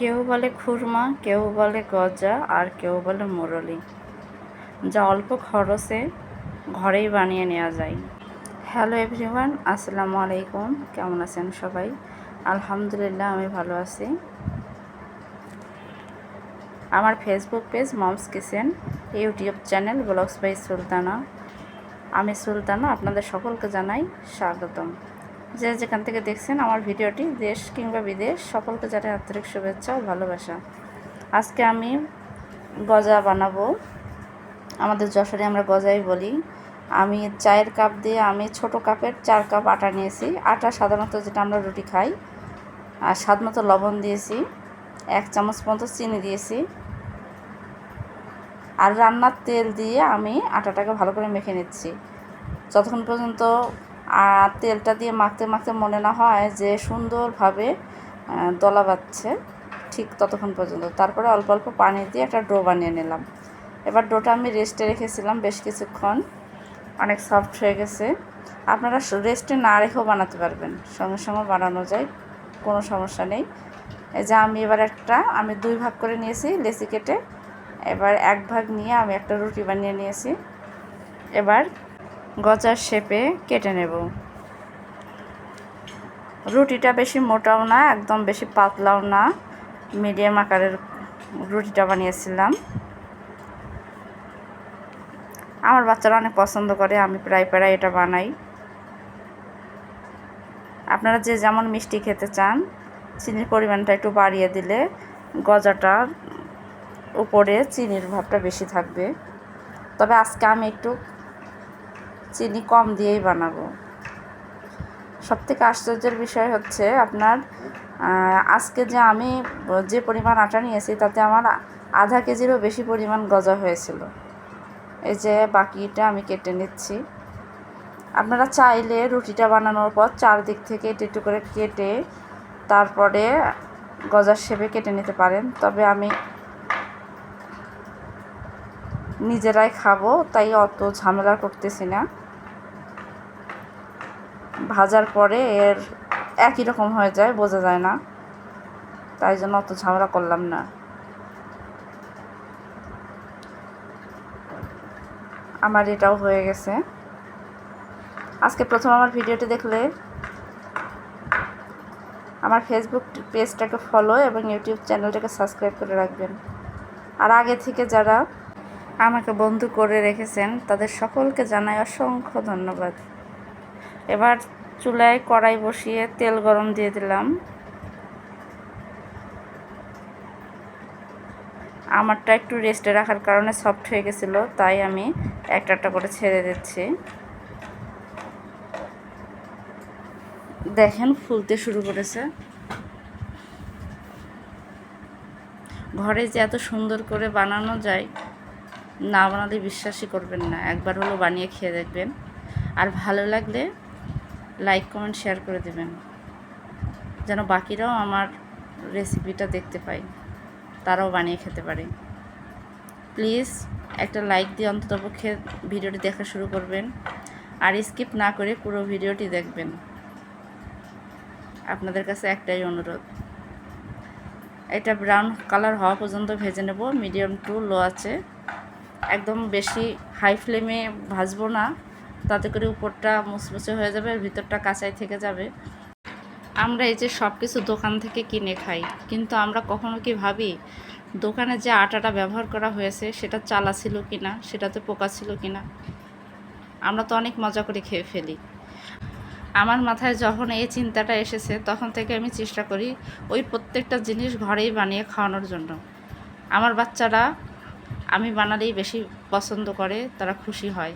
কেউ বলে খুরমা, কেউ বলে গজা, আর কেউ বলে মুরলি। যা অল্প খরচে ঘরেই বানিয়ে নেওয়া যায়। হ্যালো এভরিওয়ান, আসসালামু আলাইকুম। কেমন আছেন সবাই? আলহামদুলিল্লাহ, আমি ভালো আছি। আমার Facebook page mom's kitchen YouTube channel blogs by Sultana. আমি সুলতানা, আপনাদের সকলকে জানাই স্বাগতম। যে যেখান থেকে দেখছেন আমার ভিডিওটি, দেশ কিংবা বিদেশ, সকলকে জানাই আন্তরিক শুভেচ্ছা ও ভালোবাসা। আজকে আমি গজা বানাবো। আমাদের যশোরে আমরা গজাই বলি। আমি চায়ের কাপ দিয়ে আমি ছোট কাপের চার কাপ আটা নিয়েছি। আটা সাধারণত যেটা আমরা রুটি খাই, আর স্বাদ মতো লবণ দিয়েছি, এক চামচ মতো চিনি দিয়েছি, আর রান্নার তেল দিয়ে আমি আটাটাকে ভালো করে মেখে নিচ্ছি। যতক্ষণ পর্যন্ত আর তেলটা দিয়ে মাখতে মাখতে মনে না হয় যে সুন্দরভাবে দলা বাচ্ছে ঠিক ততক্ষণ পর্যন্ত। তারপরে অল্প অল্প পানি দিয়ে একটা ডো বানিয়ে নিলাম। এবার ডোটা আমি রেস্টে রেখেছিলাম বেশ কিছুক্ষণ। অনেক সফট হয়ে গেছে। আপনারা রেস্টে না রেখেও বানাতে পারবেন। সঙ্গে সঙ্গে বানানো যায়, কোনো সমস্যা নেই। এই যে আমি এবার একটা, আমি দুই ভাগ করে নিয়েছি লেসি কেটে। এবার এক ভাগ নিয়ে আমি একটা রুটি বানিয়ে নিয়েছি। এবার গজার শেপে কেটে নেব। রুটিটা বেশি মোটাও না, একদম বেশি পাতলাও না। মিডিয়াম আকারের রুটিটা বানিয়েছিলাম। আমার বাচ্চারা অনেক পছন্দ করে, আমি প্রায় প্রায় এটা বানাই। আপনারা যে যেমন মিষ্টি খেতে চান, চিনির পরিমাণটা একটু বাড়িয়ে দিলে গজাটার উপরে চিনির ভাবটা বেশি থাকবে। তবে আজকে আমি একটু চিনি কম দিয়েই বানাবো। সবথেকে আশ্চর্যের বিষয় হচ্ছে আপনার আজকে যে আমি যে পরিমাণ আটা নিয়েছি তাতে আমার আধা কেজিরও বেশি পরিমাণ গজা হয়েছিল। এই যে বাকিটা আমি কেটে নিচ্ছি। আপনারা চাইলে রুটিটা বানানোর পর চারদিক থেকে একটু একটু করে কেটে তারপরে গজার শেপে কেটে নিতে পারেন। তবে আমি নিজেরাই খাব, তাই অত ঝামেলা করতেছি না। ভাজার পরে এর একই রকম হয়ে যায়, বোঝা যায় না। তাই জন্য অত ঝামেলা করলাম না। আমার এটাও হয়ে গেছে। আজকে প্রথম আমার ভিডিওটি দেখলে আমার ফেসবুক পেজটাকে ফলো এবং ইউটিউব চ্যানেলটাকে সাবস্ক্রাইব করে রাখবেন। আর আগে থেকে যারা আমাকে বন্ধু করে রেখেছেন, তাদের সকলকে জানাই অসংখ্য ধন্যবাদ। এবার চুলায় কড়াই বসিয়ে তেল গরম দিয়ে দিলাম। আমারটা একটু রেস্টে রাখার কারণে সফট হয়ে গেছিল, তাই আমি একটা একটা করে ছেড়ে দিচ্ছি। দেখেন ফুলতে শুরু করেছে। ঘরে যে এত সুন্দর করে বানানো যায়, না বানালে বিশ্বাসই করবেন না, একবার হলো বানিয়ে খেয়ে দেখবেন। আর ভালো লাগলে লাইক কমেন্ট শেয়ার করে দেবেন। যেন বাকিরাও আমার রেসিপিটা দেখতে পায়। তারাও বানিয়ে খেতে পারে। প্লিজ একটা লাইক দিয়ে অন্ততপক্ষে ভিডিওটি দেখা শুরু করবেন। আর স্কিপ না করে পুরো ভিডিওটি দেখবেন। আপনাদের কাছে একটাই অনুরোধ। এটা ব্রাউন কালার হওয়া পর্যন্ত ভেজে নেব। মিডিয়াম টু লো আছে। একদম বেশি হাই ফ্লেমে ভাজবো না। তাতে করে উপরটা মুচমুচে হয়ে যাবে আর ভিতরটা কাঁচাই থেকে যাবে। আমরা এই যে সব কিছু দোকান থেকে কিনে খাই, কিন্তু আমরা কখনো কি ভাবি, দোকানে যে আটাটা ব্যবহার করা হয়েছে, সেটা চালা ছিল কি না সেটাতে পোকা ছিল কি না আমরা তো অনেক মজা করে খেয়ে ফেলি। আমার মাথায় যখন এই চিন্তাটা এসেছে, তখন থেকে আমি চেষ্টা করি ওই প্রত্যেকটা জিনিস ঘরেই বানিয়ে খাওয়ানোর জন্য। আমার বাচ্চারা আমি বানালেই বেশি পছন্দ করে, তারা খুশি হয়।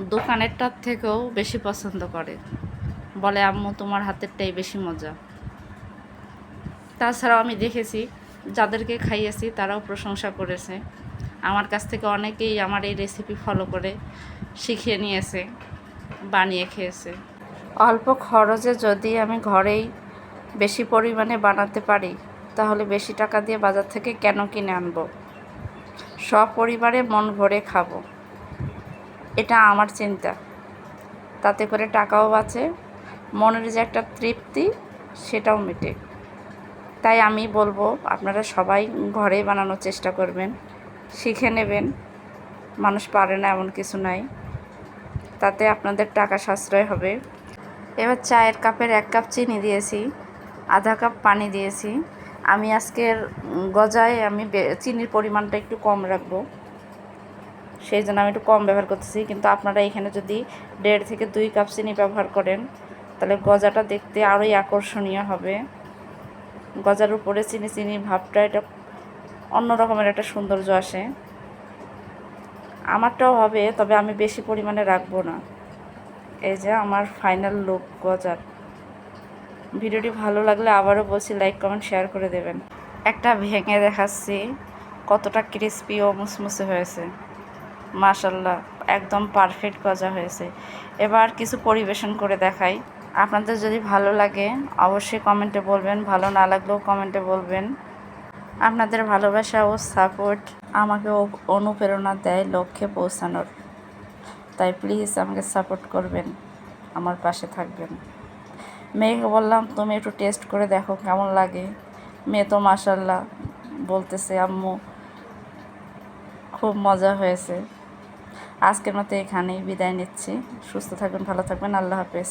দোকানেরটার থেকেও বেশি পছন্দ করে। বলে, আম্মু, তোমার হাতেরটাই বেশি মজা। তাছাড়াও আমি দেখেছি, যাদেরকে খাইয়েছি তারাও প্রশংসা করেছে। আমার কাছ থেকে অনেকেই আমার এই রেসিপি ফলো করে শিখিয়ে নিয়েছে, বানিয়ে খেয়েছে। অল্প খরচে যদি আমি ঘরেই বেশি পরিমাণে বানাতে পারি, তাহলে বেশি টাকা দিয়ে বাজার থেকে কেন কিনে আনব? সপরিবারে মন ভরে খাব। এটা আমার চিন্তা। তাতে করে টাকাও বাঁচে, মনের যে একটা তৃপ্তি সেটাও মেটে। তাই আমি বলব, আপনারা সবাই ঘরেই বানানোর চেষ্টা করবেন, শিখে নেবেন। মানুষ পারে না এমন কিছু নাই। তাতে আপনাদের টাকা সাশ্রয় হবে। এবার চায়ের কাপের এক কাপ চিনি দিয়েছি, আধা কাপ পানি দিয়েছি। আমি আজকের গজায় আমি চিনির পরিমাণটা একটু কম রাখব। সেই জন্য আমি একটু কম ব্যবহার করতেছি। কিন্তু আপনারা এখানে যদি দেড় থেকে দুই কাপ চিনি ব্যবহার করেন, তাহলে গজাটা দেখতে আরোই আকর্ষণীয় হবে। গজার উপরে চিনি চিনি ভাবটা এটা অন্য রকমের একটা সৌন্দর্য আসে। আমারটাও হবে, তবে আমি বেশি পরিমাণে রাখব না। এই যে আমার ফাইনাল লুক গজার। ভিডিওটি ভালো লাগলে আবারও বলছি লাইক কমেন্ট শেয়ার করে দেবেন। একটা ভেঙে দেখাচ্ছি, কতটা ক্রিস্পি ও মুসমুসে হয়েছে। মাশাল্লাহ একদম পারফেক্ট গজা হয়েছে। এবার কিছু পরিবেশন করে দেখাই। আপনাদের যদি ভালো লাগে, অবশ্যই কমেন্টে বলবেন, ভালো না লাগলেও কমেন্টে বলবেন। আপনাদের ভালোবাসা ও সাপোর্ট আমাকে অনুপ্রেরণা দেয় লক্ষ্যে পৌঁছানোর। তাই প্লিজ আমাকে সাপোর্ট করবেন, আমার পাশে থাকবেন। মেয়েকে বললাম, তুমি একটু টেস্ট করে দেখো কেমন লাগে? মেয়ে তো মাসাল্লাহ বলতেছে, আম্মু, খুব মজা হয়েছে। আজকের মতো এখানেই বিদায় নিচ্ছি। সুস্থ থাকবেন ভালো থাকবেন। আল্লাহ হাফেজ।